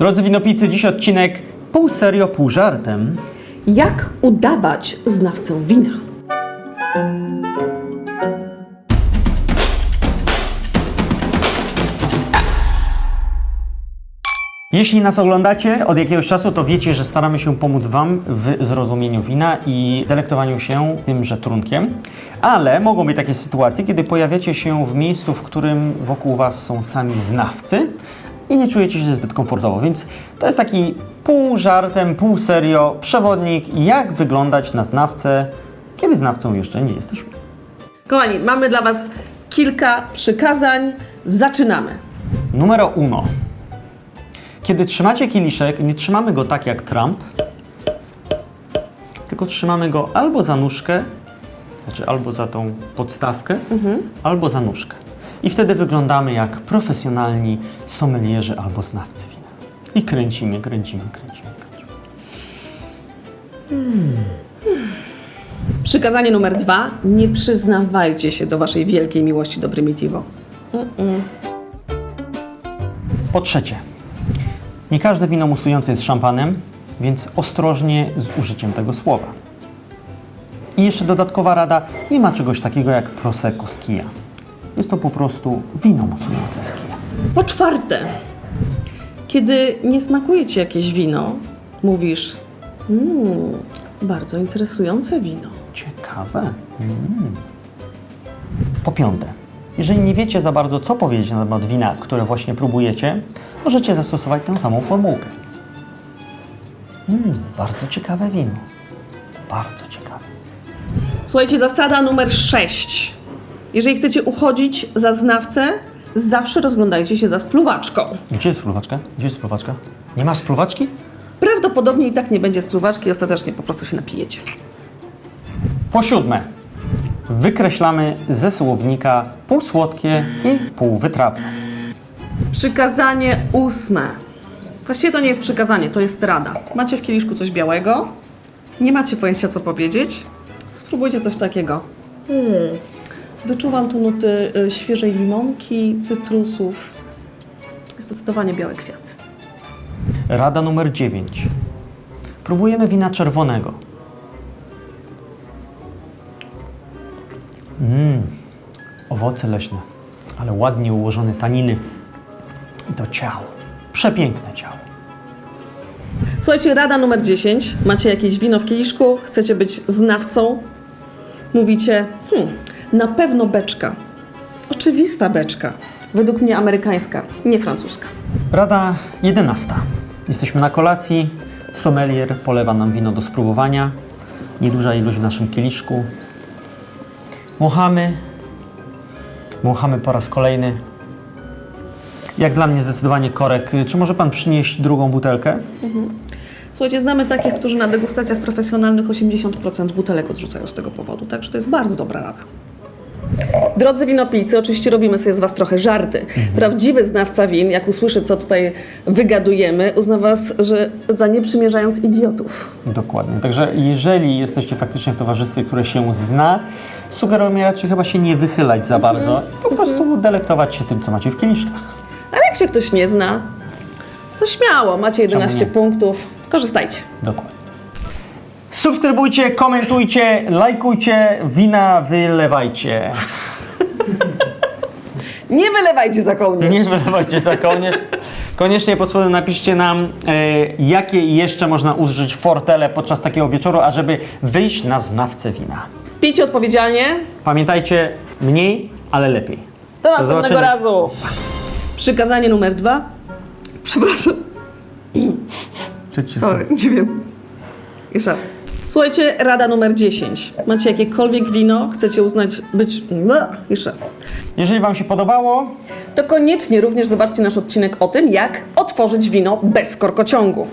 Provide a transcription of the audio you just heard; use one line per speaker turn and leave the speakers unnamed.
Drodzy winopijcy, dziś odcinek pół serio, pół żartem.
Jak udawać znawcę wina?
Jeśli nas oglądacie od jakiegoś czasu, to wiecie, że staramy się pomóc Wam w zrozumieniu wina i delektowaniu się tymże trunkiem. Ale mogą być takie sytuacje, kiedy pojawiacie się w miejscu, w którym wokół Was są sami znawcy i nie czujecie się zbyt komfortowo. Więc to jest taki pół żartem, pół serio przewodnik, jak wyglądać na znawcę, kiedy znawcą jeszcze nie jesteśmy.
Kochani, mamy dla Was kilka przykazań. Zaczynamy.
Numero uno. Kiedy trzymacie kieliszek, nie trzymamy go tak jak Trump, tylko trzymamy go albo za nóżkę, znaczy albo za tą podstawkę, albo za nóżkę. I wtedy wyglądamy jak profesjonalni sommelierzy albo znawcy wina. I kręcimy, kręcimy, kręcimy, kręcimy.
Przykazanie numer dwa. Nie przyznawajcie się do Waszej wielkiej miłości do Primitivo.
Po trzecie, nie każde wino musujące jest szampanem, więc ostrożnie z użyciem tego słowa. I jeszcze dodatkowa rada, nie ma czegoś takiego jak Prosecco z kija. Jest to po prostu wino kija.
Po czwarte, kiedy nie smakuje Ci jakieś wino, mówisz mmm, bardzo interesujące wino.
Ciekawe. Mm. Po piąte, jeżeli nie wiecie za bardzo, co powiedzieć na temat wina, które właśnie próbujecie, możecie zastosować tę samą formułkę. Mm, bardzo ciekawe wino. Bardzo ciekawe.
Słuchajcie, zasada numer 6. Jeżeli chcecie uchodzić za znawcę, zawsze rozglądajcie się za spluwaczką.
Gdzie jest spluwaczka? Gdzie jest spluwaczka? Nie masz spluwaczki?
Prawdopodobnie i tak nie będzie spluwaczki i ostatecznie po prostu się napijecie.
Po siódme, wykreślamy ze słownika półsłodkie i półwytrawne.
Przykazanie ósme. Właściwie to nie jest przykazanie, to jest rada. Macie w kieliszku coś białego, nie macie pojęcia co powiedzieć, spróbujcie coś takiego. Hmm. Wyczuwam tu nuty y, świeżej limonki, cytrusów. Zdecydowanie białe kwiaty.
Rada numer 9. Próbujemy wina czerwonego. Mmm, owoce leśne, ale ładnie ułożone taniny. I to ciało. Przepiękne ciało.
Słuchajcie, rada numer 10. Macie jakieś wino w kieliszku, chcecie być znawcą. Mówicie, hmm, na pewno beczka. Oczywista beczka. Według mnie amerykańska, nie francuska.
Rada 11. Jesteśmy na kolacji. Sommelier polewa nam wino do spróbowania. Nieduża ilość w naszym kieliszku. Muchamy. Muchamy po raz kolejny. Jak dla mnie zdecydowanie korek. Czy może pan przynieść drugą butelkę?
Słuchajcie, znamy takich, którzy na degustacjach profesjonalnych 80% butelek odrzucają z tego powodu, także to jest bardzo dobra rada. Drodzy winopijcy, oczywiście robimy sobie z Was trochę żarty. Prawdziwy znawca win, jak usłyszy, co tutaj wygadujemy, uzna Was, że za nie przymierzając idiotów.
Dokładnie. Także jeżeli jesteście faktycznie w towarzystwie, które się zna, sugerujemy raczej chyba się nie wychylać za bardzo. Po prostu delektować się tym, co macie w kieliszkach.
Ale jak się ktoś nie zna, to śmiało, macie 11
Czemu nie?
punktów, korzystajcie.
Dokładnie. Subskrybujcie, komentujcie, lajkujcie, wina wylewajcie.
Nie wylewajcie za kołnierz.
Nie wylewajcie za kołnierz. Koniecznie pod spodem napiszcie nam, e, jakie jeszcze można użyć fortele podczas takiego wieczoru, ażeby wyjść na znawcę wina.
Pijcie odpowiedzialnie.
Pamiętajcie, mniej, ale lepiej.
Do następnego
zobaczenia.
razu. Przykazanie numer dwa. Przepraszam.
Czy ci-
Sorry, nie wiem. Jeszcze raz. Słuchajcie, rada numer 10. Macie jakiekolwiek wino, chcecie uznać być... No, jeszcze raz.
Jeżeli Wam się podobało,
To koniecznie również zobaczcie nasz odcinek o tym, jak otworzyć wino bez korkociągu.